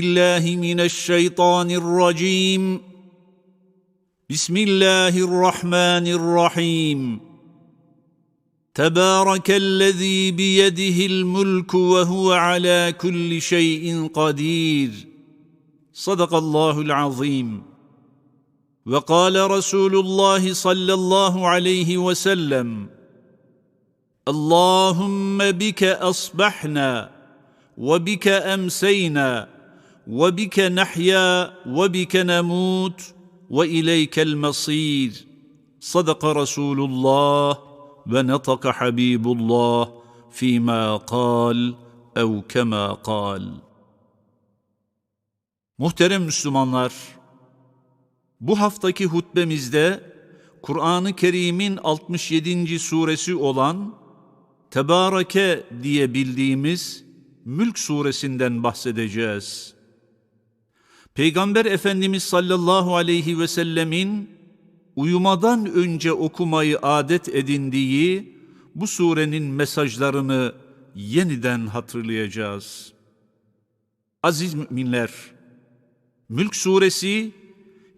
بالله من الشيطان الرجيم. بسم الله الرحمن الرحيم. تبارك الذي بيده الملك وهو على كل شيء قدير. صدق الله العظيم. وقال رسول الله صلى الله عليه وسلم اللهم بك أصبحنا وبك أمسينا وبك نحيا وبك نموت واليك المصير صدق رسول الله ونطق حبيب الله فيما قال او كما قال Muhterem Müslümanlar, bu haftaki hutbemizde Kur'an-ı Kerim'in 67. suresi olan Tebareke diye bildiğimiz Mülk suresinden bahsedeceğiz. Peygamber Efendimiz sallallahu aleyhi ve sellemin uyumadan önce okumayı adet edindiği bu surenin mesajlarını yeniden hatırlayacağız. Aziz müminler, Mülk suresi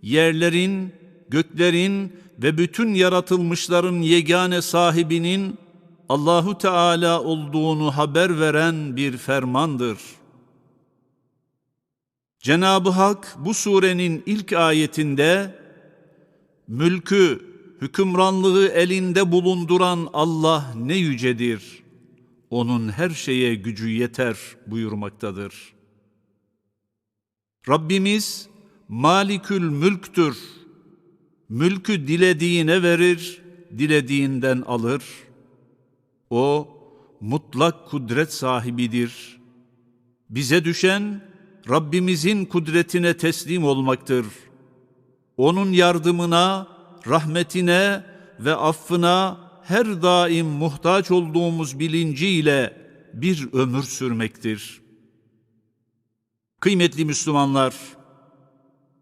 yerlerin, göklerin ve bütün yaratılmışların yegane sahibinin Allahu Teala olduğunu haber veren bir fermandır. Cenab-ı Hak bu surenin ilk ayetinde mülkü, hükümranlığı elinde bulunduran Allah ne yücedir. Onun her şeye gücü yeter buyurmaktadır. Rabbimiz Malikül Mülktür. Mülkü dilediğine verir, dilediğinden alır.'' O mutlak kudret sahibidir. Bize düşen Rabbimizin kudretine teslim olmaktır. Onun yardımına, rahmetine ve affına her daim muhtaç olduğumuz bilinciyle bir ömür sürmektir. Kıymetli Müslümanlar,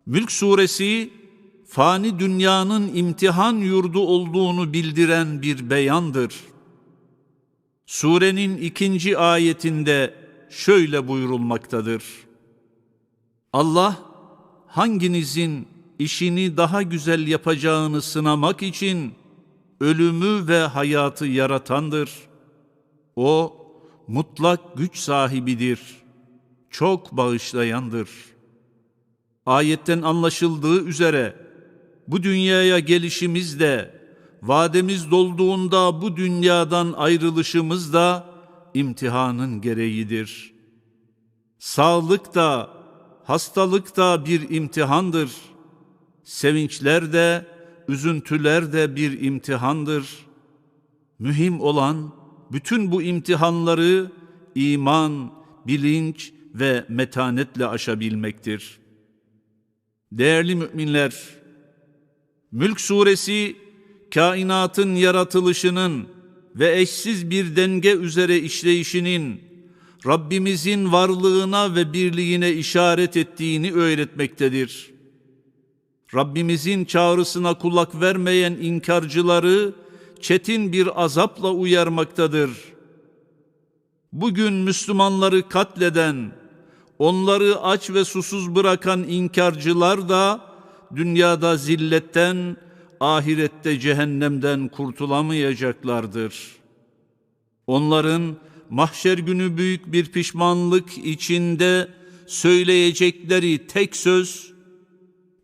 Mülk suresi fani dünyanın imtihan yurdu olduğunu bildiren bir beyandır. Surenin ikinci ayetinde şöyle buyurulmaktadır. Allah hanginizin işini daha güzel yapacağını sınamak için ölümü ve hayatı yaratandır. O mutlak güç sahibidir. Çok bağışlayandır. Ayetten anlaşıldığı üzere bu dünyaya gelişimiz de vademiz dolduğunda bu dünyadan ayrılışımız da imtihanın gereğidir. Sağlık da, hastalık da bir imtihandır. Sevinçler de, üzüntüler de bir imtihandır. Mühim olan bütün bu imtihanları iman, bilinç ve metanetle aşabilmektir. Değerli müminler, Mülk suresi kainatın yaratılışının ve eşsiz bir denge üzere işleyişinin Rabbimizin varlığına ve birliğine işaret ettiğini öğretmektedir. Rabbimizin çağrısına kulak vermeyen inkarcıları çetin bir azapla uyarmaktadır. Bugün Müslümanları katleden, onları aç ve susuz bırakan inkarcılar da dünyada zilletten, ahirette cehennemden kurtulamayacaklardır. Onların mahşer günü büyük bir pişmanlık içinde söyleyecekleri tek söz,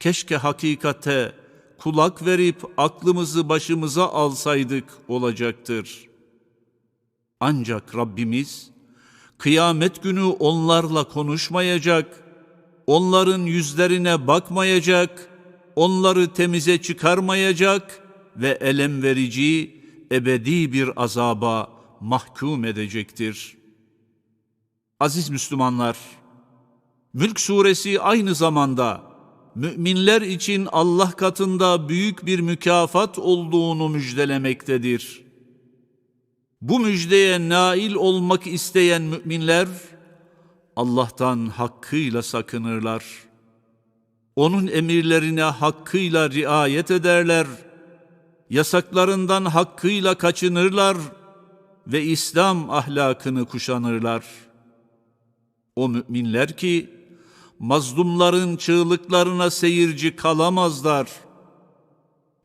keşke hakikate kulak verip aklımızı başımıza alsaydık olacaktır. Ancak Rabbimiz, kıyamet günü onlarla konuşmayacak, onların yüzlerine bakmayacak, onları temize çıkarmayacak ve elem verici ebedi bir azaba mahkum edecektir. Aziz Müslümanlar, Mülk suresi aynı zamanda müminler için Allah katında büyük bir mükafat olduğunu müjdelemektedir. Bu müjdeye nail olmak isteyen müminler Allah'tan hakkıyla sakınırlar.'' onun emirlerine hakkıyla riayet ederler, yasaklarından hakkıyla kaçınırlar ve İslam ahlakını kuşanırlar. O müminler ki mazlumların çığlıklarına seyirci kalamazlar.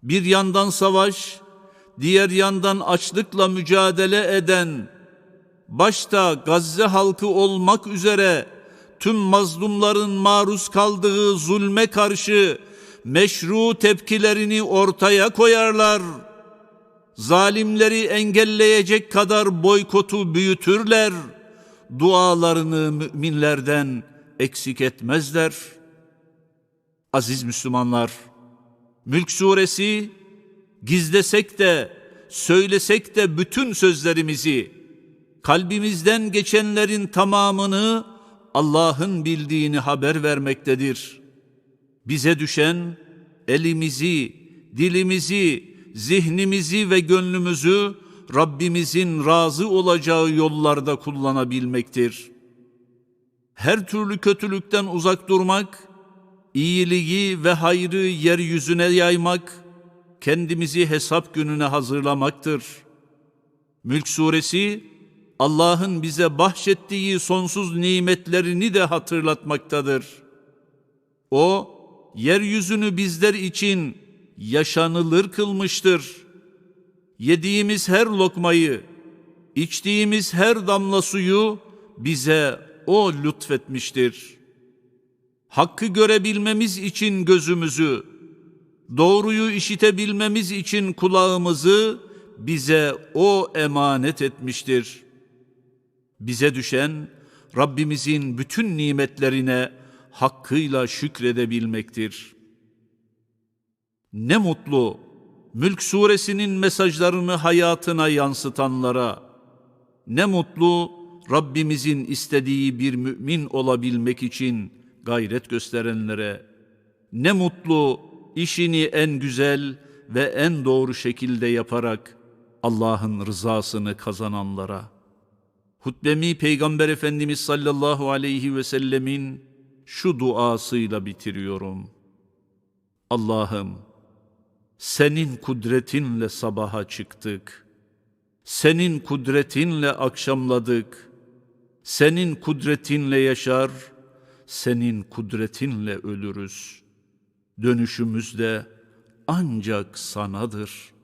Bir yandan savaş, diğer yandan açlıkla mücadele eden, başta Gazze halkı olmak üzere tüm mazlumların maruz kaldığı zulme karşı meşru tepkilerini ortaya koyarlar. Zalimleri engelleyecek kadar boykotu büyütürler. Dualarını müminlerden eksik etmezler. Aziz Müslümanlar, Mülk suresi gizlesek de söylesek de bütün sözlerimizi kalbimizden geçenlerin tamamını Allah'ın bildiğini haber vermektedir. Bize düşen elimizi, dilimizi, zihnimizi ve gönlümüzü Rabbimizin razı olacağı yollarda kullanabilmektir. Her türlü kötülükten uzak durmak, iyiliği ve hayrı yeryüzüne yaymak, kendimizi hesap gününe hazırlamaktır. Mülk suresi Allah'ın bize bahşettiği sonsuz nimetlerini de hatırlatmaktadır. O yeryüzünü bizler için yaşanılır kılmıştır. Yediğimiz her lokmayı, içtiğimiz her damla suyu bize o lütfetmiştir. Hakkı görebilmemiz için gözümüzü, doğruyu işitebilmemiz için kulağımızı bize o emanet etmiştir. Bize düşen Rabbimizin bütün nimetlerine hakkıyla şükredebilmektir. Ne mutlu Mülk suresinin mesajlarını hayatına yansıtanlara. Ne mutlu Rabbimizin istediği bir mümin olabilmek için gayret gösterenlere. Ne mutlu işini en güzel ve en doğru şekilde yaparak Allah'ın rızasını kazananlara. Hutbemi Peygamber Efendimiz sallallahu aleyhi ve sellemin şu duasıyla bitiriyorum. Allah'ım senin kudretinle sabaha çıktık. Senin kudretinle akşamladık. Senin kudretinle yaşar, senin kudretinle ölürüz. Dönüşümüz de ancak sanadır.''